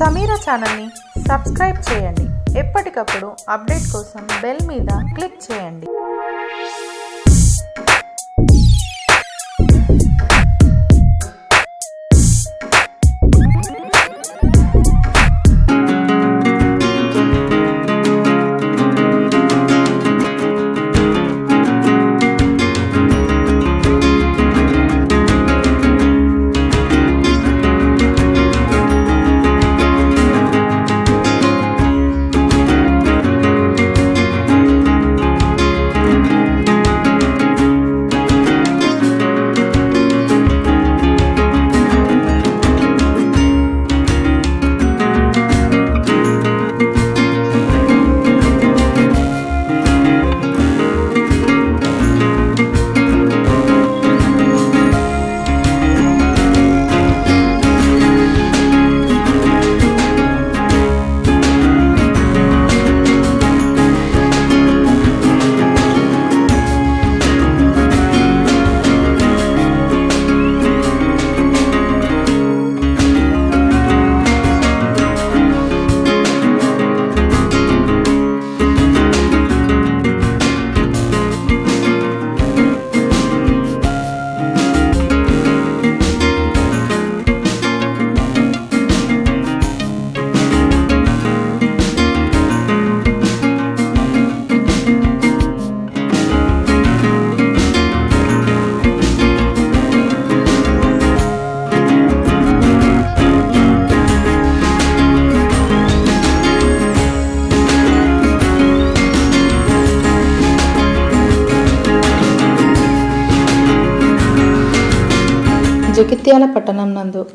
సమీర ఛానల్ని సబ్స్క్రైబ్ చేయండి. ఎప్పటికప్పుడు అప్డేట్ కోసం బెల్ మీద క్లిక్ చేయండి.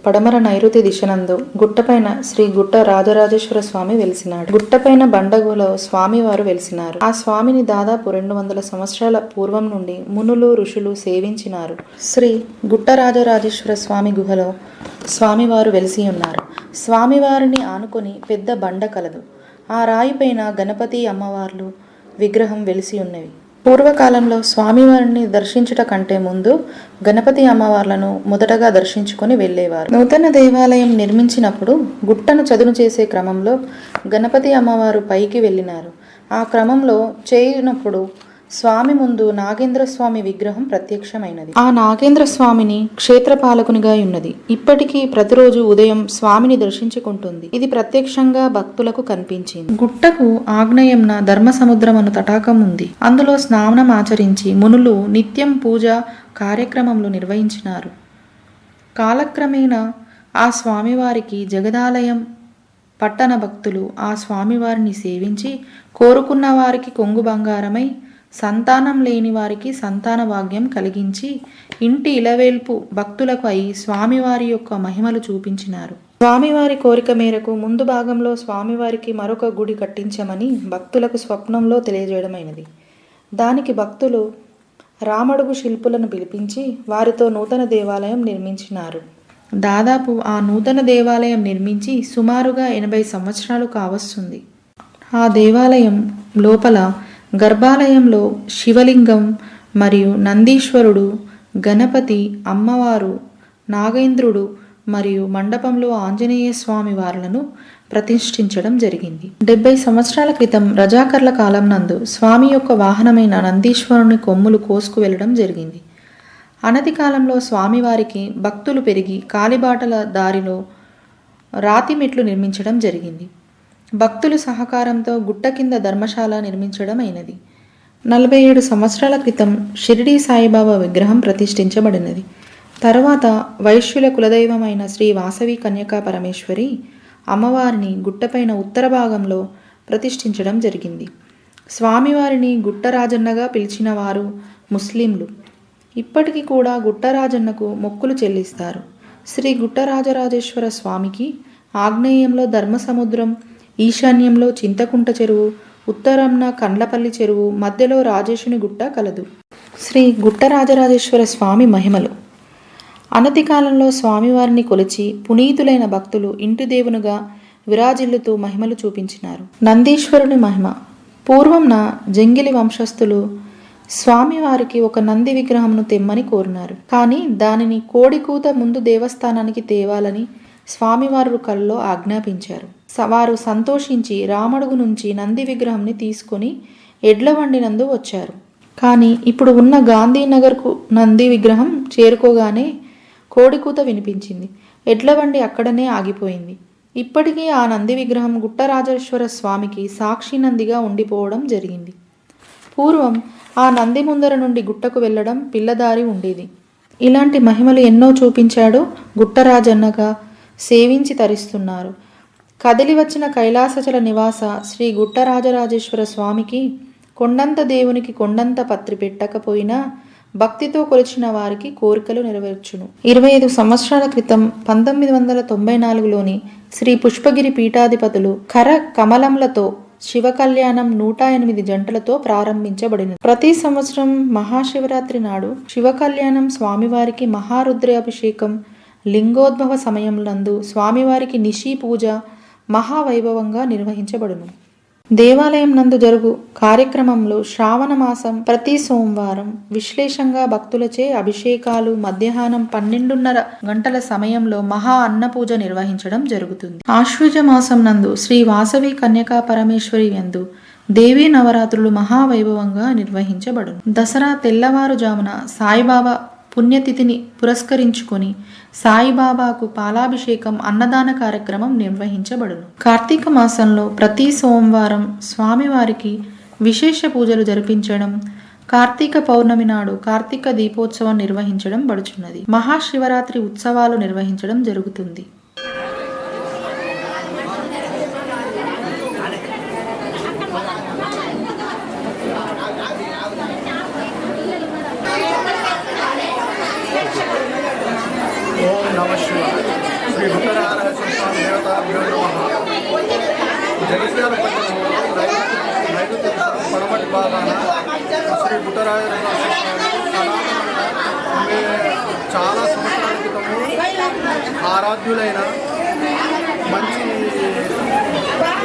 పడమర నైరుతి దిశనందు గుట్టపైన శ్రీ గుట్ట రాజరాజేశ్వర స్వామి వెలిసినాడు. గుట్టపైన బండగులో స్వామివారు వెలిసినారు. ఆ స్వామిని దాదాపు రెండు వందల సంవత్సరాల పూర్వం నుండి మునులు ఋషులు సేవించినారు. శ్రీ గుట్ట రాజరాజేశ్వర స్వామి గుహలో స్వామివారు వెలిసి ఉన్నారు. స్వామివారిని ఆనుకొని పెద్ద బండ కలదు. ఆ రాయిపైన గణపతి అమ్మవార్లు విగ్రహం వెలిసి ఉన్నవి. పూర్వకాలంలో స్వామివారిని దర్శించుట కంటే ముందు గణపతి అమ్మవార్లను మొదటగా దర్శించుకొని వెళ్ళేవారు. నూతన దేవాలయం నిర్మించినప్పుడు గుట్టను చదును చేసే క్రమంలో గణపతి అమ్మవారు పైకి వెళ్ళినారు. ఆ క్రమంలో చేయినప్పుడు స్వామి ముందు నాగేంద్ర స్వామి విగ్రహం ప్రత్యక్షమైనది. ఆ నాగేంద్ర స్వామిని క్షేత్రపాలకునిగా ఉన్నది ఇప్పటికీ ప్రతిరోజు ఉదయం స్వామిని దర్శించుకుంటుంది. ఇది ప్రత్యక్షంగా భక్తులకు కనిపించింది. గుట్టకు ఆగ్నేయంన ధర్మ సముద్రమను తటాకం ఉంది. అందులో స్నానం ఆచరించి మునులు నిత్యం పూజ కార్యక్రమంలో నిర్వహించినారు. కాలక్రమేణా ఆ స్వామివారికి జగదాలయం పట్టణ భక్తులు ఆ స్వామివారిని సేవించి కోరుకున్న వారికి కొంగు బంగారమై సంతానం లేని వారికి సంతాన భాగ్యం కలిగించి ఇంటి ఇలవేల్పు భక్తులకు అయి స్వామివారి యొక్క మహిమలు చూపించినారు. స్వామివారి కోరిక మేరకు ముందు భాగంలో స్వామివారికి మరొక గుడి కట్టించమని భక్తులకు స్వప్నంలో తెలియజేయడమైనది. దానికి భక్తులు రామడుగు శిల్పులను పిలిపించి వారితో నూతన దేవాలయం నిర్మించినారు. దాదాపు ఆ నూతన దేవాలయం నిర్మించి సుమారుగా ఎనభై సంవత్సరాలు కావస్తుంది. ఆ దేవాలయం లోపల గర్భాలయంలో శివలింగం మరియు నందీశ్వరుడు గణపతి అమ్మవారు నాగేంద్రుడు మరియు మండపంలో ఆంజనేయ స్వామి వారులను ప్రతిష్ఠించడం జరిగింది. డెబ్బై సంవత్సరాల క్రితం రజాకర్ల కాలం నందు స్వామి యొక్క వాహనమైన నందీశ్వరుని కొమ్ములు కోసుకు వెళ్ళడం జరిగింది. అనతి కాలంలో స్వామివారికి భక్తులు పెరిగి కాలిబాటల దారిలో రాతి మెట్లు నిర్మించడం జరిగింది. భక్తులు సహకారంతో గుట్ట కింద ధర్మశాల నిర్మించడం అయినది నలభై ఏడు సంవత్సరాల క్రితం షిరిడీ సాయిబాబా విగ్రహం ప్రతిష్ఠించబడినది. తర్వాత వైశ్యుల కులదైవమైన శ్రీ వాసవి కన్యకా పరమేశ్వరి అమ్మవారిని గుట్టపైన ఉత్తర భాగంలో ప్రతిష్ఠించడం జరిగింది. స్వామివారిని గుట్టరాజన్నగా పిలిచిన వారు ముస్లింలు. ఇప్పటికీ కూడా గుట్టరాజన్నకు మొక్కులు చెల్లిస్తారు. శ్రీ గుట్టరాజరాజేశ్వర స్వామికి ఆగ్నేయంలో ధర్మసముద్రం ఈశాన్యంలో చింతకుంట చెరువు ఉత్తరంన కండ్లపల్లి చెరువు మధ్యలో రాజేశుని గుట్ట కలదు. శ్రీ గుట్టరాజరాజేశ్వర స్వామి మహిమలు. అనతి కాలంలో స్వామివారిని కొలిచి పునీతులైన భక్తులు ఇంటి దేవునుగా విరాజిల్లుతూ మహిమలు చూపించినారు. నందీశ్వరుని మహిమ. పూర్వంన జంగిలి వంశస్థులు స్వామివారికి ఒక నంది విగ్రహంను తెమ్మని కోరినారు. కానీ దానిని కోడికూత ముందు దేవస్థానానికి తేవాలని స్వామివారు కల్లో ఆజ్ఞాపించారు. వారు సంతోషించి రామడుగు నుంచి నంది విగ్రహంని తీసుకొని ఎడ్ల నందు వచ్చారు. కానీ ఇప్పుడు ఉన్న గాంధీనగర్కు నంది విగ్రహం చేరుకోగానే కోడికూత వినిపించింది. ఎడ్ల బండి అక్కడనే ఆగిపోయింది. ఇప్పటికీ ఆ నంది విగ్రహం గుట్టరాజేశ్వర స్వామికి సాక్షి నందిగా ఉండిపోవడం జరిగింది. పూర్వం ఆ నంది ముందర నుండి గుట్టకు వెళ్ళడం పిల్లదారి ఉండేది. ఇలాంటి మహిమలు ఎన్నో చూపించాడు గుట్టరాజన్నగా సేవించి తరిస్తున్నారు. కదిలి వచ్చిన కైలాసచల నివాస శ్రీ గుట్టరాజరాజేశ్వర స్వామికి కొండంత దేవునికి కొండంత పత్రి పెట్టకపోయినా భక్తితో కొలిచిన వారికి కోరికలు నెరవేర్చును. ఇరవై ఐదు సంవత్సరాల క్రితం పంతొమ్మిది వందల తొంభై నాలుగులోని శ్రీ పుష్పగిరి పీఠాధిపతులు కర కమలములతో శివ కళ్యాణం నూట ఎనిమిది జంటలతో ప్రారంభించబడినది. ప్రతి సంవత్సరం మహాశివరాత్రి నాడు శివ కళ్యాణం స్వామివారికి మహారుద్రాభిషేకం లింగోద్భవ సమయంలందు స్వామివారికి నిషీ పూజ మహావైభవంగా నిర్వహించబడును. దేవాలయం నందు జరుగు కార్యక్రమంలో శ్రావణ మాసం ప్రతి సోమవారం విశ్లేషంగా భక్తులచే అభిషేకాలు మధ్యాహ్నం పన్నెండున్నర గంటల సమయంలో మహా అన్న పూజ నిర్వహించడం జరుగుతుంది. ఆశ్వజ మాసం నందు శ్రీ వాసవి కన్యకా పరమేశ్వరి ఎందు దేవీ నవరాత్రులు మహావైభవంగా నిర్వహించబడును. దసరా తెల్లవారుజామున సాయిబాబా పుణ్యతిథిని పురస్కరించుకొని సాయిబాబాకు పాలాభిషేకం అన్నదాన కార్యక్రమం నిర్వహించబడును. కార్తీక మాసంలో ప్రతి సోమవారం స్వామివారికి విశేష పూజలు జరిపించడం కార్తీక పౌర్ణమి నాడు కార్తీక దీపోత్సవం నిర్వహించడం పడుచున్నది మహాశివరాత్రి ఉత్సవాలు నిర్వహించడం జరుగుతుంది ఓం నమ శివాయ శ్రీ ఉత్తరారాజ స్వామి దేవతాభ్యో నమ జగిత్యాల పట్టణంలో నైరుతి నైరుతి దిశ పడమటి భాగాన శ్రీ ఉత్తరాజ చాలా సంవత్సరాల క్రితము ఆరాధ్యులైన మంచి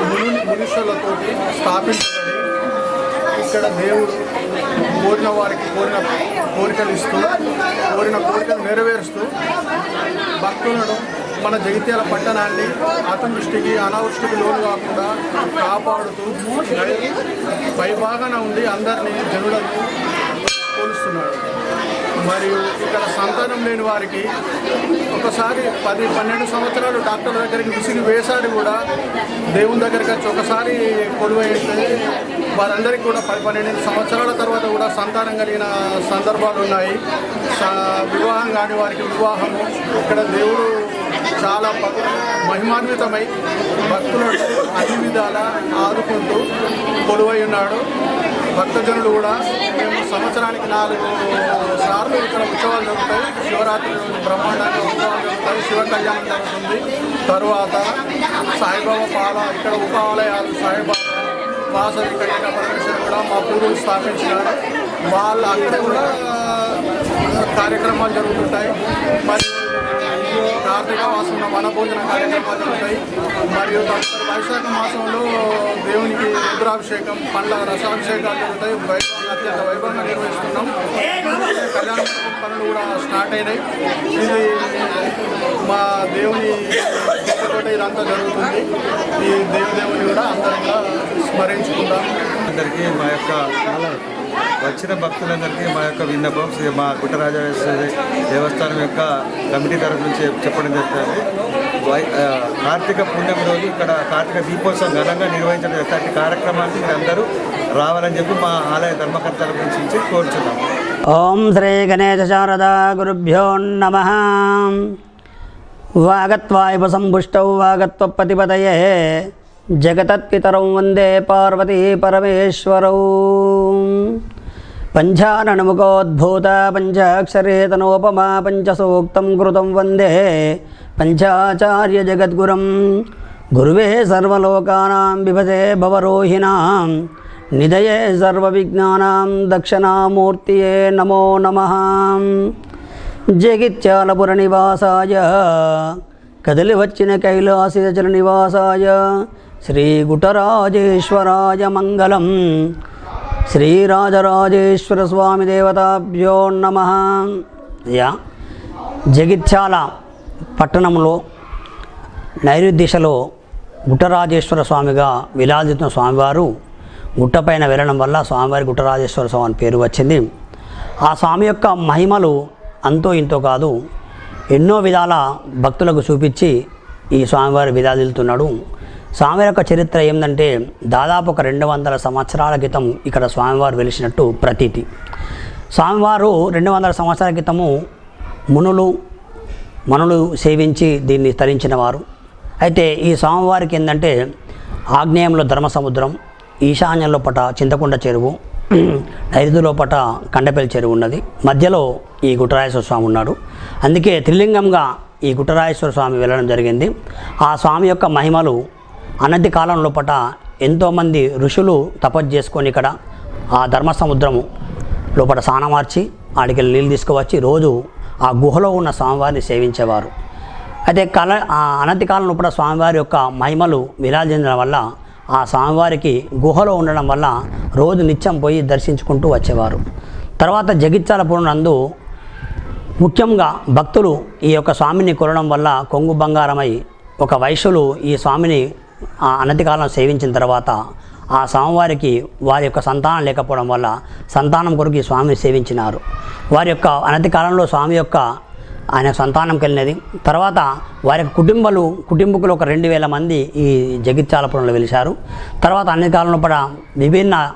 ముని మునీశ్వరులతోటి స్థాపించబడి ఇక్కడ దేవుడు కోరిన వారికి కోరిన కోరికలు ఇస్తూ కోరిన కోరికలు నెరవేరుస్తూ భక్తులను మన జగిత్యాల పట్టణాన్ని అతవృష్టికి అనావృష్టికి లోను కాకుండా కాపాడుతూ పైభాగాన ఉండి అందరినీ జనులను కోలుస్తున్నాడు మరియు ఇక్కడ సంతానం లేని వారికి ఒకసారి పది పన్నెండు సంవత్సరాలు డాక్టర్ దగ్గరికి విసిరి వేశారు కూడా. దేవుని దగ్గరికి వచ్చి ఒకసారి కొలువైతే వారందరికీ కూడా పది పన్నెండు సంవత్సరాల తర్వాత కూడా సంతానం కలిగిన సందర్భాలు ఉన్నాయి. వివాహం కాని వారికి వివాహము. ఇక్కడ దేవుడు చాలా మహిమాన్వితమై భక్తులను అన్ని విధాల ఆదుకుంటూ కొలువై ఉన్నాడు. భక్తజనులు కూడా మేము సంవత్సరానికి నాలుగు సార్లు ఇక్కడ ఉత్సవాలు జరుగుతాయి శివరాత్రి బ్రహ్మాండంగా ఉత్సవాలు జరుగుతాయి శివ కళ్యాణం జరుగుతుంది. తరువాత సాయిబాబా పాల ఇక్కడ ఉపాలయాలు సాయిబాబా వాసవి కళ్యాణ పరమేశ్వరు కూడా మా పూర్వులు స్థాపించినారు. వాళ్ళు అక్కడ కూడా కార్యక్రమాలు జరుగుతుంటాయి. మరి కార్తీక మాసంలో వనభోజన కార్యక్రమాలు ఉంటాయి. మరియు తదుపరి వైశాఖ మాసంలో దేవునికి రుద్రాభిషేకం పండ్ల రసాభిషేకాలు జరుగుతాయి. వైభవంగా అత్యంత వైభవంగా నిర్వహిస్తున్నాం. కళ్యాణ పనులు కూడా స్టార్ట్ అయినాయి. ఇది మా దేవుని కృపతోటి ఇదంతా జరుగుతుంది. ఈ దేవదేవుని కూడా అందరిగా స్మరించుకుంటాం అందరికీ మా యొక్క వచ్చిన భక్తులందరికీ మా యొక్క విన్నపం శ్రీ మా గుట్టరాజేశ్వరి దేవస్థానం యొక్క కమిటీ తరఫు నుంచి చెప్పడం జరుగుతుంది కార్తీక పుణ్యం రోజు ఇక్కడ కార్తీక దీపోత్సవం ఘనంగా నిర్వహించడం ఇలాంటి కార్యక్రమానికి మీరు అందరూ రావాలని చెప్పి మా ఆలయ ధర్మకర్తల గురించి కోరుచున్నాం. ఓం శ్రీ గణేశ శారదా గురుభ్యో నమ. వాగత్వాయుప సంపుష్టౌ వాగత్వపతిపతయే. జగతత్పితరం వందే పార్వతీ పరమేశ్వరౌ. పంచాననముఖోద్భూత పంచాక్షరే తనోపమా పంచసూక్తం కృతం వందే పంచాచార్య జగద్గురం. గురువే సర్వలోకానాం విభజే భవరోహిణాం. నిధయే సర్వవిజ్ఞానాం దక్షిణామూర్తియే నమో నమః. జగిత్యాలపుర నివాసాయ కదిలి వచ్చిన శ్రీరాజరాజేశ్వర స్వామి దేవతాభ్యో నమ. యా. జగిత్యాల పట్టణంలో నైరుతి దిశలో గుట్టరాజేశ్వర స్వామిగా విరాజితున్న స్వామివారు గుట్టపైన వెళ్ళడం వల్ల స్వామివారి గుట్టరాజేశ్వర స్వామి అని పేరు వచ్చింది. ఆ స్వామి యొక్క మహిమలు అంతో ఇంతో కాదు ఎన్నో విధాల భక్తులకు చూపించి ఈ స్వామివారి విధాదిల్తున్నాడు స్వామి యొక్క చరిత్ర ఏంటంటే దాదాపు ఒక రెండు వందల సంవత్సరాల క్రితం ఇక్కడ స్వామివారు వెలిసినట్టు ప్రతీతి. స్వామివారు రెండు వందల సంవత్సరాల క్రితము మునులు మనులు సేవించి దీన్ని తరించిన వారు అయితే ఈ స్వామివారికి ఏంటంటే ఆగ్నేయంలో ధర్మ సముద్రం ఈశాన్యంలో పట చింతకుండ చెరువు నైరుతిలో పట కండపల్లి చెరువు ఉన్నది. మధ్యలో ఈ గుట్టరాయేశ్వర స్వామి ఉన్నాడు. అందుకే త్రిలింగంగా ఈ గుట్టరాయేశ్వర స్వామి వెళ్ళడం జరిగింది. ఆ స్వామి యొక్క మహిమలు అనతి కాలం లోపట ఎంతోమంది ఋషులు తపస్సు చేసుకొని ఇక్కడ ఆ ధర్మ సముద్రము లోపల స్నానమార్చి ఆడికి నీళ్ళు తీసుకువచ్చి రోజు ఆ గుహలో ఉన్న స్వామివారిని సేవించేవారు. అయితే కల ఆ అనతి కాలం లోపల స్వామివారి యొక్క మహిమలు విరాజించడం వల్ల ఆ స్వామివారికి గుహలో ఉండడం వల్ల రోజు నిత్యం పోయి దర్శించుకుంటూ వచ్చేవారు. తర్వాత జగిత్యాల నందు ముఖ్యంగా భక్తులు ఈ యొక్క స్వామిని కొనడం వల్ల కొంగు బంగారమై ఒక వైశ్యులు ఈ స్వామిని ఆ సేవించిన తర్వాత ఆ స్వామివారికి వారి యొక్క సంతానం లేకపోవడం వల్ల సంతానం కొరకు ఈ స్వామిని సేవించినారు. వారి యొక్క అనతి కాలంలో స్వామి యొక్క ఆయన సంతానం వెళ్ళినది. తర్వాత వారి యొక్క కుటుంబాలు కుటుంబకులు ఒక రెండు వేల మంది ఈ జగిత్యాలపురంలో వెలిశారు. తర్వాత అన్ని కాలంలో పడ విభిన్న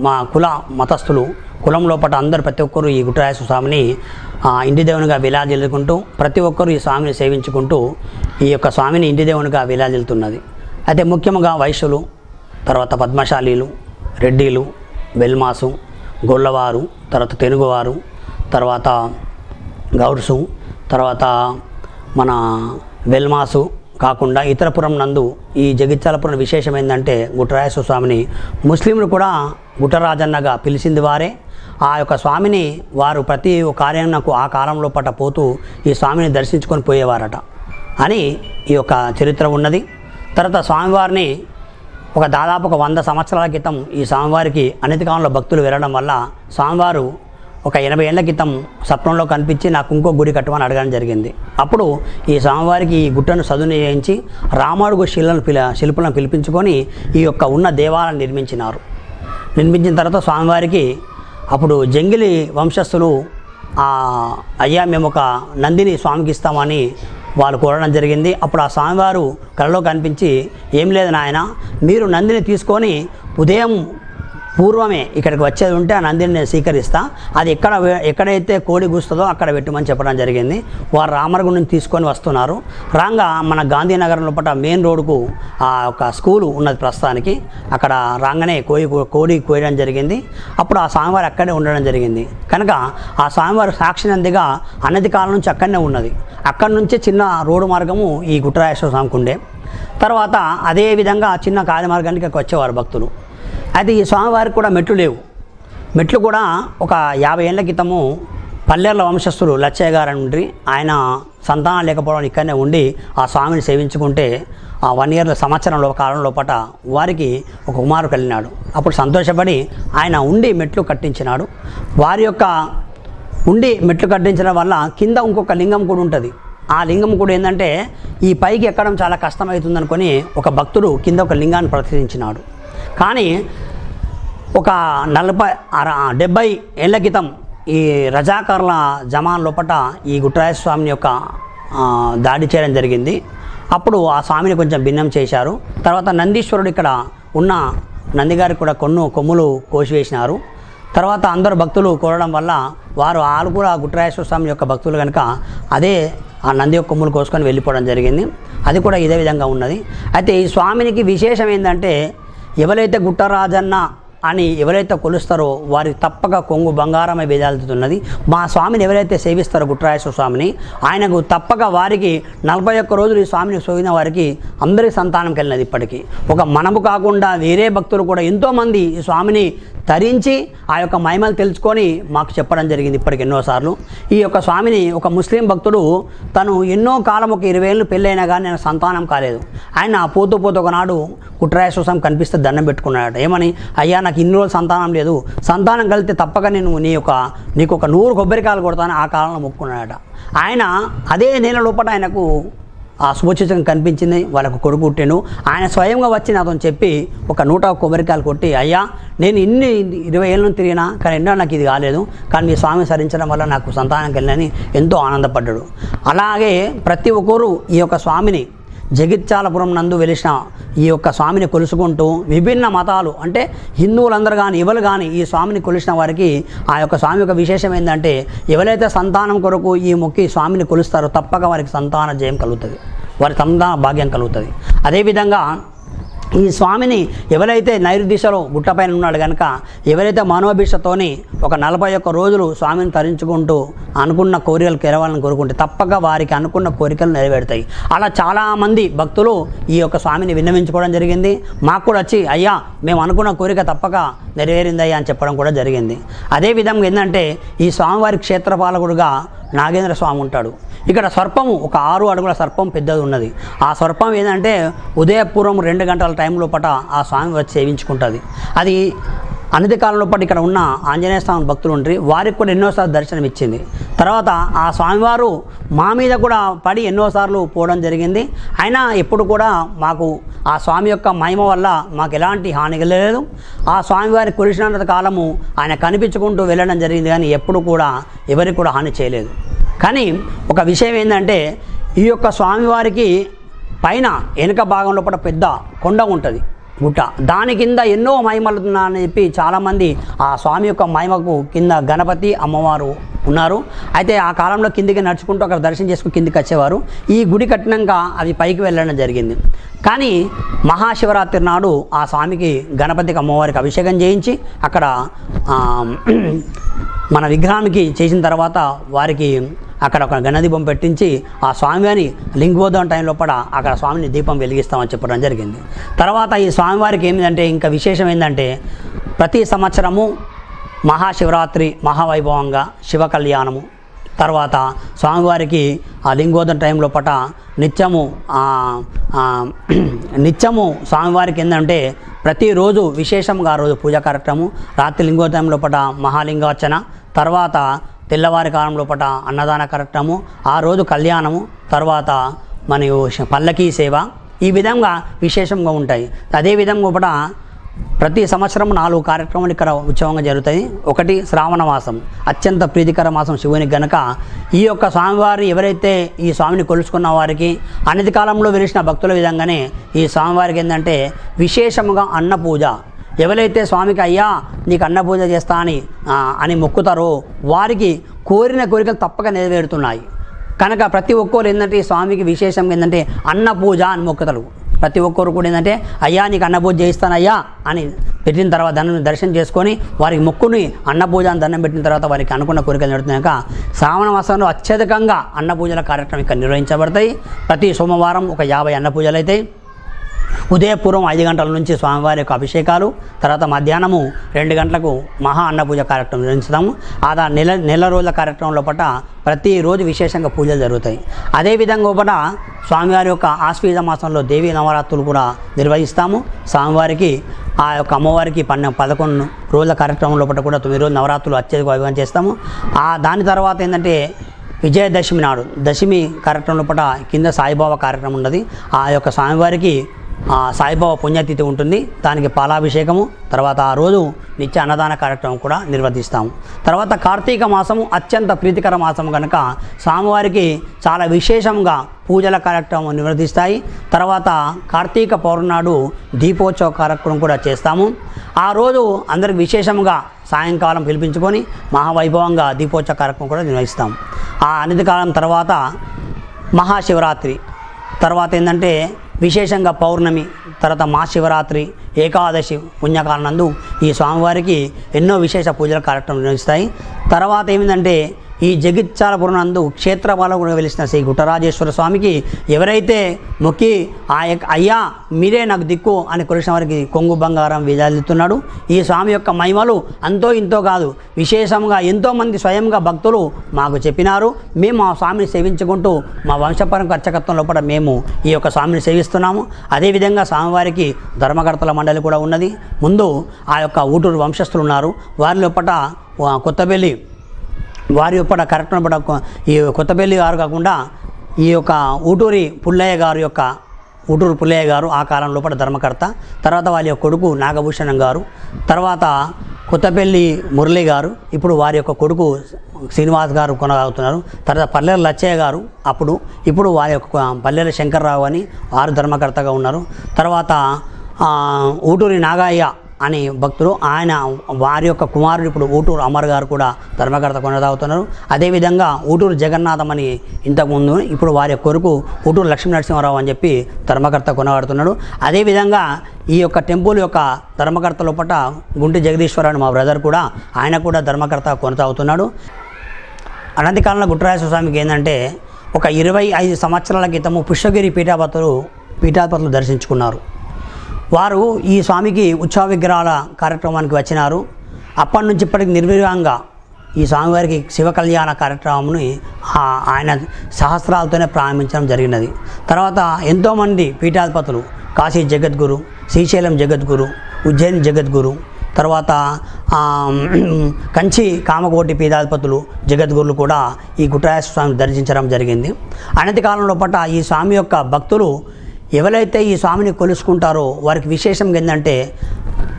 మా కుల మతస్థులు కులం లోపల అందరూ ప్రతి ఒక్కరూ ఈ గుట్టరాజేశ్వర స్వామిని ఆ, ఇంటి దేవునిగా విలాజిల్లుకుంటూ ప్రతి ఒక్కరూ ఈ స్వామిని సేవించుకుంటూ ఈ యొక్క స్వామిని ఇంటి దేవునిగా విలాజిల్లుతున్నది అయితే ముఖ్యంగా వైశ్యులు తర్వాత పద్మశాలీలు రెడ్డిలు వెల్మాసు గొల్లవారు తర్వాత తెలుగువారు తర్వాత గౌడ్సు తర్వాత మన వెల్మాసు కాకుండా ఇతరపురం నందు ఈ జగిత్యాలపురం విశేషం ఏంటంటే గుట్టరాయసు స్వామిని ముస్లింలు కూడా గుట్టరాజన్నగా పిలిచింది వారే. ఆ యొక్క స్వామిని వారు ప్రతి కార్యాలకు ఆ కాలంలో పట పోతూ ఈ స్వామిని దర్శించుకొని పోయేవారట అని ఈ యొక్క చరిత్ర ఉన్నది. తర్వాత స్వామివారిని ఒక దాదాపు ఒక వంద సంవత్సరాల క్రితం ఈ స్వామివారికి అనతి కాలంలో భక్తులు వెళ్ళడం వల్ల స్వామివారు ఒక ఎనభై ఏళ్ళ క్రితం స్వప్నంలో కనిపించి నాకు ఇంకో గుడి కట్టమని అడగడం జరిగింది. అప్పుడు ఈ స్వామివారికి ఈ గుట్టను సదును చేయించి రామాడుగు శిలను పిల శిల్పులను పిలిపించుకొని ఈ యొక్క ఉన్న దేవాలయం నిర్మించినారు. నిర్మించిన తర్వాత స్వామివారికి అప్పుడు జంగిలి వంశస్థులు అయ్యా మేము ఒక నందిని స్వామికి ఇస్తామని వాళ్ళు కోరడం జరిగింది. అప్పుడు ఆ స్వామివారు కలలో కనిపించి ఏం లేదు నాయన మీరు నందిని తీసుకొని ఉదయం పూర్వమే ఇక్కడికి వచ్చేది ఉంటే ఆ నందిని నేను స్వీకరిస్తా. అది ఎక్కడ ఎక్కడైతే కోడి గుస్తుందో అక్కడ పెట్టమని చెప్పడం జరిగింది. వారు రామరగు నుంచి తీసుకొని వస్తున్నారు. రాగా మన గాంధీనగర్ లోపల మెయిన్ రోడ్డుకు ఆ ఒక స్కూలు ఉన్నది ప్రస్తుతానికి. అక్కడ రాగానే కోడి కోడి కోయడం జరిగింది. అప్పుడు ఆ స్వామివారు అక్కడే ఉండడం జరిగింది. కనుక ఆ స్వామివారు సాక్షినందిగా అన్నది కాలం నుంచి అక్కడనే ఉన్నది. అక్కడి నుంచే చిన్న రోడ్డు మార్గము ఈ గుట్టరాజేశ్వర స్వామికి ఉండే తర్వాత అదే విధంగా చిన్న కాలి మార్గానికి వచ్చేవారు భక్తులు. అయితే ఈ స్వామివారికి కూడా మెట్లు లేవు. మెట్లు కూడా ఒక యాభై ఏళ్ళ క్రితము పల్లెర్ల వంశస్థులు లచ్చయ్య గారు ఉండి ఆయన సంతానం లేకపోవడం ఇక్కడనే ఉండి ఆ స్వామిని సేవించుకుంటే ఆ వన్ ఇయర్ల సంవత్సరంలో కాలంలో లోపట వారికి ఒక కుమారు కలిగినాడు. అప్పుడు సంతోషపడి ఆయన ఉండి మెట్లు కట్టించినాడు. వారి యొక్క ఉండి మెట్లు కట్టించడం వల్ల కింద ఇంకొక లింగం కూడా ఉంటుంది. ఆ లింగం కూడా ఏంటంటే ఈ పైకి ఎక్కడం చాలా కష్టమవుతుంది అనుకొని ఒక భక్తుడు కింద ఒక లింగాన్ని ప్రతిష్ఠించినాడు. కానీ ఒక నలభై అర డెబ్బై ఏళ్ళ క్రితం ఈ రజాకర్ల జమాన్ లోపట ఈ గుట్టరాజ స్వామిని యొక్క దాడి చేయడం జరిగింది. అప్పుడు ఆ స్వామిని కొంచెం భిన్నం చేశారు. తర్వాత నందీశ్వరుడు ఇక్కడ ఉన్న నందిగారికి కూడా కొన్ను కొమ్ములు కోసివేసినారు. తర్వాత అందరు భక్తులు కోరడం వల్ల వారు వాళ్ళు కూడా గుట్టరాజేశ్వర స్వామి యొక్క భక్తులు కనుక అదే ఆ నంది యొక్క కొమ్ములు కోసుకొని వెళ్ళిపోవడం జరిగింది. అది కూడా ఇదే విధంగా ఉన్నది. అయితే ఈ స్వామినికి విశేషం ఏంటంటే ఎవరైతే గుట్టరాజన్న అని ఎవరైతే కొలుస్తారో వారికి తప్పక కొంగు బంగారమై వేదాలుతున్నది మా స్వామిని ఎవరైతే సేవిస్తారో గుట్రాయేశ్వర స్వామిని ఆయనకు తప్పక వారికి నలభై ఒక్క రోజులు ఈ స్వామిని సోగిన వారికి అందరికీ సంతానం కలిగినది ఇప్పటికీ. ఒక మనము కాకుండా వేరే భక్తులు కూడా ఎంతోమంది ఈ స్వామిని తరించి ఆ యొక్క మహిమలు తెలుసుకొని మాకు చెప్పడం జరిగింది ఇప్పటికి ఎన్నోసార్లు ఈ యొక్క స్వామిని ఒక ముస్లిం భక్తుడు తను ఎన్నో కాలం ఒక ఇరవై ఏళ్ళు పెళ్ళైనా కానీ నేను సంతానం కాలేదు. ఆయన పోతూ పోతూ ఒకనాడు కుట్రాయేశ్వర స్వామి కనిపిస్తే దండం పెట్టుకున్నాడు ఏమని? అయ్యా నాకు నాకు ఇన్ని రోజులు సంతానం లేదు. సంతానం కలిగితే తప్పక నేను నీ యొక్క నీకు ఒక నూరు కొబ్బరికాయలు కొడతాను ఆ కాలంలో మొక్కుకున్నాడట. ఆయన అదే నెల లోపల ఆయనకు ఆ శుభసూచకం కనిపించింది వాళ్ళకు కొడుకు పుట్టాను ఆయన స్వయంగా వచ్చి నాతో చెప్పి ఒక నూట కొబ్బరికాయలు కొట్టి అయ్యా నేను ఇన్ని ఇరవై ఏళ్ళను తిరిగినా కానీ ఎన్నో నాకు ఇది కాలేదు. కానీ మీ స్వామి సరించడం వల్ల నాకు సంతానం కలిగినని ఎంతో ఆనందపడ్డాడు. అలాగే ప్రతి ఒక్కరూ ఈ యొక్క స్వామిని జగిత్యాలపురం నందు వెలిసిన ఈ యొక్క స్వామిని కొలుసుకుంటూ విభిన్న మతాలు అంటే హిందువులందరూ కానీ ఎవరు కానీ ఈ స్వామిని కొలిసిన వారికి ఆ యొక్క స్వామి యొక్క విశేషం ఏంటంటే ఎవరైతే సంతానం కొరకు ఈ మొక్కి స్వామిని కొలుస్తారో తప్పక వారికి సంతాన జయం కలుగుతుంది. వారి సంతాన భాగ్యం కలుగుతుంది. అదేవిధంగా ఈ స్వామిని ఎవరైతే నైరుదిశలో గుట్టపైన ఉన్నాడు కనుక ఎవరైతే మానవభిషతోని ఒక నలభై ఒక్క రోజులు స్వామిని తరించుకుంటూ అనుకున్న కోరికలు కేరవాలని కోరుకుంటే తప్పక వారికి అనుకున్న కోరికలు నెరవేరుతాయి. అలా చాలామంది భక్తులు ఈ యొక్క స్వామిని విన్నవించుకోవడం జరిగింది. మాకు కూడా వచ్చి అయ్యా మేము అనుకున్న కోరిక తప్పక నెరవేరిందయ్యా అని చెప్పడం కూడా జరిగింది. అదేవిధంగా ఏంటంటే ఈ స్వామివారి క్షేత్రపాలకుడుగా నాగేంద్ర స్వామి ఉంటాడు. ఇక్కడ సర్పము ఒక ఆరు అడుగుల సర్పం పెద్దది ఉన్నది. ఆ సర్పం ఏంటంటే ఉదయపూర్వం రెండు గంటల టైంలో పట ఆ స్వామి వచ్చి సేవించుకుంటుంది. అది అనతి కాలంలో పాటు ఇక్కడ ఉన్న ఆంజనేయ స్వామి భక్తులు ఉండి వారికి కూడా ఎన్నోసార్లు దర్శనం ఇచ్చింది. తర్వాత ఆ స్వామివారు మా మీద కూడా పడి ఎన్నోసార్లు పోవడం జరిగింది. అయినా ఎప్పుడు కూడా మాకు ఆ స్వామి యొక్క మహిమ వల్ల మాకు ఎలాంటి హాని కలగలేదు. ఆ స్వామివారి కురిసినంత కాలము ఆయన కనిపించుకుంటూ వెళ్ళడం జరిగింది కానీ ఎప్పుడు కూడా ఎవరికి కూడా హాని చేయలేదు. కానీ ఒక విషయం ఏంటంటే ఈ యొక్క స్వామివారికి పైన వెనుక భాగంలో కూడా పెద్ద కొండ ఉంటుంది. గుట్ట దాని కింద ఎన్నో మహిమలు ఉన్నాయని చెప్పి చాలామంది ఆ స్వామి యొక్క మహిమకు కింద గణపతి అమ్మవారు ఉన్నారు. అయితే ఆ కాలంలో కిందికి నడుచుకుంటూ అక్కడ దర్శనం చేసుకుని కిందికి వచ్చేవారు. ఈ గుడి కట్టినాక అది పైకి వెళ్ళడం జరిగింది. కానీ మహాశివరాత్రి నాడు ఆ స్వామికి గణపతికి అమ్మవారికి అభిషేకం చేయించి అక్కడ మన విగ్రహానికి చేసిన తర్వాత వారికి అక్కడ ఒక గణదీపం పెట్టించి ఆ స్వామివారిని లింగోదం టైం లోపల అక్కడ స్వామిని దీపం వెలిగిస్తామని చెప్పడం జరిగింది. తర్వాత ఈ స్వామివారికి ఏంటంటే ఇంకా విశేషం ఏంటంటే ప్రతి సంవత్సరము మహాశివరాత్రి మహావైభవంగా శివ కళ్యాణము తర్వాత స్వామివారికి ఆ లింగోదం టైం లోపల నిత్యము నిత్యము స్వామివారికి ఏంటంటే ప్రతిరోజు విశేషంగా ఆ రోజు పూజా కార్యక్రమం రాత్రి లింగోదయం లోపల మహాలింగార్చన తర్వాత తెల్లవారి కాలం లోపల అన్నదాన కార్యక్రమం ఆ రోజు కళ్యాణము తర్వాత మరియు పల్లకీ సేవ ఈ విధంగా విశేషంగా ఉంటాయి. అదేవిధంగా కూడా ప్రతి సంవత్సరం నాలుగు కార్యక్రమాలు ఇక్కడ ఉత్సవంగా జరుగుతాయి. ఒకటి శ్రావణ మాసం అత్యంత ప్రీతికర మాసం శివునికి గనక. ఈ యొక్క స్వామివారిని ఎవరైతే ఈ స్వామిని కొలుసుకున్న వారికి అనతి కాలంలో వెలిసిన భక్తుల విధంగానే ఈ స్వామివారికి ఏంటంటే విశేషముగా అన్నపూజ ఎవరైతే స్వామికి అయ్యా నీకు అన్నపూజ చేస్తా అని అని మొక్కుతారో వారికి కోరిన కోరికలు తప్పక నెరవేరుతున్నాయి. కనుక ప్రతి ఒక్కరు ఏంటంటే స్వామికి విశేషంగా ఏంటంటే అన్నపూజ అని మొక్కుతారు. ప్రతి ఒక్కరు కూడా ఏంటంటే అయ్యా నీకు అన్నపూజ చేయిస్తానయ్యా అని పెట్టిన తర్వాత దాన్ని దర్శనం చేసుకొని వారికి మొక్కుని అన్నపూజ అని దండం పెట్టిన తర్వాత వారికి అనుకున్న కోరికలు నెడుతున్నాక శ్రావణ మాసంలో అత్యధికంగా అన్న పూజల కార్యక్రమం ఇక్కడ నిర్వహించబడతాయి. ప్రతి సోమవారం ఒక యాభై అన్న పూజలు అవుతాయి. ఉదయపూర్వం ఐదు గంటల నుంచి స్వామివారి యొక్క అభిషేకాలు తర్వాత మధ్యాహ్నము రెండు గంటలకు మహా అన్న పూజ కార్యక్రమం నిర్వహిస్తాము. ఆదా నెల నెల రోజుల కార్యక్రమంలో పట ప్రతిరోజు విశేషంగా పూజలు జరుగుతాయి. అదేవిధంగా పట స్వామివారి యొక్క ఆశ్వీజ మాసంలో దేవీ నవరాత్రులు కూడా నిర్వహిస్తాము. స్వామివారికి ఆ యొక్క అమ్మవారికి పన్నె పదకొండు రోజుల కార్యక్రమం లోపల కూడా తొమ్మిది రోజులు నవరాత్రులు అత్యధిక వైభవం చేస్తాము. ఆ దాని తర్వాత ఏంటంటే విజయదశమి నాడు దశమి కార్యక్రమం పట కింద సాయిబాబా కార్యక్రమం ఉన్నది. ఆ యొక్క స్వామివారికి సాయిబాబా పుణ్యతిథి ఉంటుంది. దానికి పాలాభిషేకము తర్వాత ఆ రోజు నిత్య అన్నదాన కార్యక్రమం కూడా నిర్వర్తిస్తాము. తర్వాత కార్తీక మాసము అత్యంత ప్రీతికర మాసం కనుక స్వామివారికి చాలా విశేషంగా పూజల కార్యక్రమం నిర్వర్తిస్తాయి. తర్వాత కార్తీక పౌర్ణాడు నాడు దీపోత్సవ కార్యక్రమం కూడా చేస్తాము. ఆ రోజు అందరికి విశేషంగా సాయంకాలం పిలిపించుకొని మహావైభవంగా దీపోత్సవ కార్యక్రమం కూడా నిర్వహిస్తాం ఆ అనేది కాలం తర్వాత మహాశివరాత్రి. తర్వాత ఏంటంటే విశేషంగా పౌర్ణమి తర్వాత మహాశివరాత్రి ఏకాదశి పుణ్యకాలనందు ఈ స్వామివారికి ఎన్నో విశేష పూజల కార్యక్రమం నిర్వహిస్తాయి. తర్వాత ఏమిటంటే ఈ జగిత్యాలపురనందు క్షేత్రపాలకుడు వెలిసిన శ్రీ గుట్టరాజేశ్వర స్వామికి ఎవరైతే మొక్కి ఆ యొక్క అయ్యా మీరే నాకు దిక్కు అని కొలిసిన వారికి కొంగు బంగారం వేజాలుతున్నాడు ఈ స్వామి యొక్క మహిమలు అంతో ఇంతో కాదు విశేషంగా ఎంతోమంది స్వయంగా భక్తులు మాకు చెప్పినారు. మేము ఆ స్వామిని సేవించుకుంటూ మా వంశపరంగా అర్చకత్వం లోపల మేము ఈ యొక్క స్వామిని సేవిస్తున్నాము. అదేవిధంగా స్వామివారికి ధర్మకర్తల మండలి కూడా ఉన్నది. ముందు ఆ యొక్క ఊటూరు వంశస్థులు ఉన్నారు. వారి లోపల ఆ, కొత్తపల్లి వారి యొక్క కరెక్ట్ ఈ కొత్తపల్లి గారు కాకుండా ఈ యొక్క ఊటూరి పుల్లయ్య గారు యొక్క ఊటూరు పుల్లయ్య గారు ఆ కాలం లోపల ధర్మకర్త తర్వాత వాళ్ళ యొక్క కొడుకు నాగభూషణం గారు తర్వాత కొత్తపల్లి మురళి గారు ఇప్పుడు వారి యొక్క కొడుకు శ్రీనివాస్ గారు కొనసాగుతున్నారు తర్వాత పల్లెల లచ్చయ్య గారు అప్పుడు ఇప్పుడు వారి యొక్క పల్లెల శంకర్రావు అని వారు ధర్మకర్తగా ఉన్నారు తర్వాత ఊటూరి నాగయ్య అనే భక్తులు ఆయన వారి యొక్క కుమారుడు ఇప్పుడు ఊటూరు అమర్ గారు కూడా ధర్మకర్త కొనసాగుతున్నారు. అదేవిధంగా ఊటూరు జగన్నాథం అని ఇంతకుముందు ఇప్పుడు వారి కొరకు ఊటూరు లక్ష్మీ నరసింహారావు అని చెప్పి ధర్మకర్త కొనబడుతున్నాడు అదేవిధంగా ఈ యొక్క టెంపుల్ యొక్క ధర్మకర్త లోపల గుంటి జగదీశ్వర అని మా బ్రదర్ కూడా ఆయన కూడా ధర్మకర్త కొనసాగుతున్నాడు. అనంతకాలంలో గుట్టరాజ స్వామికి ఏంటంటే ఒక ఇరవై ఐదు సంవత్సరాల క్రితము పుష్పగిరి పీఠాపతులు పీఠాపతులు దర్శించుకున్నారు. వారు ఈ స్వామికి ఉత్సవ విగ్రహాల కార్యక్రమానికి వచ్చినారు. అప్పటి నుంచి ఇప్పటికి నిర్విరాంగా ఈ స్వామివారికి శివ కళ్యాణ కార్యక్రమంని ఆయన సహస్రాలతోనే ప్రారంభించడం జరిగినది. తర్వాత ఎంతోమంది పీఠాధిపతులు కాశీ జగద్గురు శ్రీశైలం జగద్గురు ఉజ్జయిని జగద్గురు తర్వాత కంచి కామకోటి పీఠాధిపతులు జగద్గురులు కూడా ఈ గుట్టరాజ స్వామిని దర్శించడం జరిగింది. అనతి కాలంలో పట్ల ఈ స్వామి యొక్క భక్తులు ఎవరైతే ఈ స్వామిని కొలుసుకుంటారో వారికి విశేషం ఏంటంటే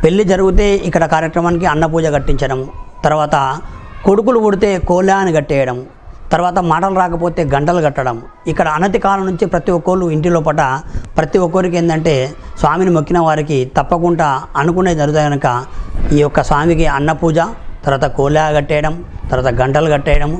పెళ్ళి జరిగితే ఇక్కడ కార్యక్రమానికి అన్నపూజ కట్టించడం తర్వాత కొడుకులు పుడితే కోలాన్ని కట్టేయడం తర్వాత మాటలు రాకపోతే గంటలు కట్టడం. ఇక్కడ అనతి కాలం నుంచి ప్రతి ఒక్కరు ఇంటి లోపట ప్రతి ఒక్కరికి ఏంటంటే స్వామిని మొక్కిన వారికి తప్పకుండా అనుకునే జరుగుతాయి కనుక ఈ యొక్క స్వామికి అన్నపూజ తర్వాత కోలా కట్టేయడం తర్వాత గంటలు కట్టేయడం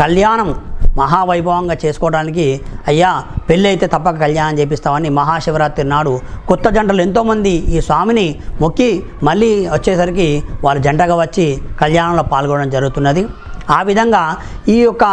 కళ్యాణం మహావైభవంగా చేసుకోవడానికి అయ్యా పెళ్ళి అయితే తప్పక కళ్యాణం చేపిస్తామని మహాశివరాత్రి నాడు కొత్త జంటలు ఎంతోమంది ఈ స్వామిని మొక్కి మళ్ళీ వచ్చేసరికి వాళ్ళు జంటగా వచ్చి కళ్యాణంలో పాల్గొనడం జరుగుతున్నది. ఆ విధంగా ఈ యొక్క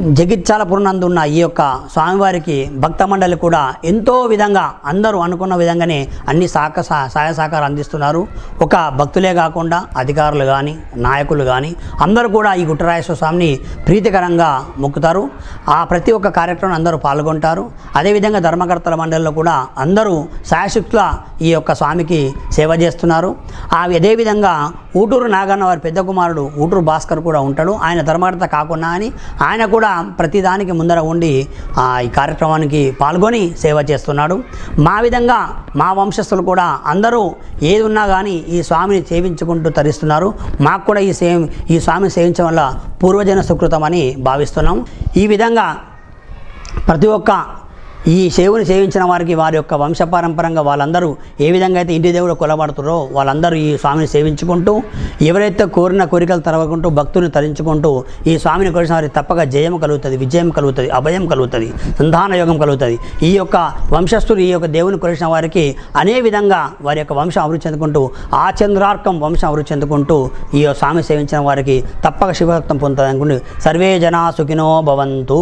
జగిత్యాలపురం నందు ఉన్న ఈ యొక్క స్వామివారికి భక్త మండలి కూడా ఎంతో విధంగా అందరూ అనుకున్న విధంగానే అన్ని సాక సహ- సహాయ సహకారం అందిస్తున్నారు. ఒక భక్తులే కాకుండా అధికారులు కానీ నాయకులు కానీ అందరూ కూడా ఈ గుట్టరాయేశ్వర స్వామిని ప్రీతికరంగా మొక్కుతారు. ఆ ప్రతి ఒక్క కార్యక్రమం అందరూ పాల్గొంటారు. అదేవిధంగా ధర్మకర్తల మండలిలో కూడా అందరూ శాయశక్తుల ఈ యొక్క స్వామికి సేవ చేస్తున్నారు. ఆ అదేవిధంగా ఊటూరు నాగన్న వారి పెద్ద కుమారుడు ఊటూరు భాస్కర్ కూడా ఉంటాడు. ఆయన ధర్మకర్త కాకుండా అని ఆయన కూడా ప్రతిదానికి ముందర ఉండి ఆ, ఈ కార్యక్రమానికి పాల్గొని సేవ చేస్తున్నాడు. మా విధంగా మా వంశస్థులు కూడా అందరూ ఏది ఉన్నా కానీ ఈ స్వామిని సేవించుకుంటూ తరిస్తున్నారు. మాకు కూడా ఈ సే ఈ స్వామిని సేవించడం వల్ల పూర్వజన సుకృతం అని భావిస్తున్నాం. ఈ విధంగా ప్రతి ఒక్క ఈ శివుని సేవించిన వారికి వారి యొక్క వంశపారంపరంగా వాళ్ళందరూ ఏ విధంగా అయితే ఇంటి దేవుడు కొలబడుతారో వాళ్ళందరూ ఈ స్వామిని సేవించుకుంటూ ఎవరైతే కోరిన కోరికలు తరవకుంటూ భక్తుని తరించుకుంటూ ఈ స్వామిని కొలిసిన వారికి తప్పక జయం కలుగుతుంది విజయం కలుగుతుంది అభయం కలుగుతుంది సంధాన యోగం కలుగుతుంది. ఈ యొక్క వంశస్థులు ఈ యొక్క దేవుని కొలిసిన వారికి అనే విధంగా వారి యొక్క వంశం అభివృద్ధి చెందుకుంటూ ఆ చంద్రార్కం వంశం అభివృద్ధి చెందుకుంటూ ఈ స్వామి సేవించిన వారికి తప్పక శివరక్తం పొందుతుంది అనుకుంటూ సర్వే జనా సుఖినో భవంతు.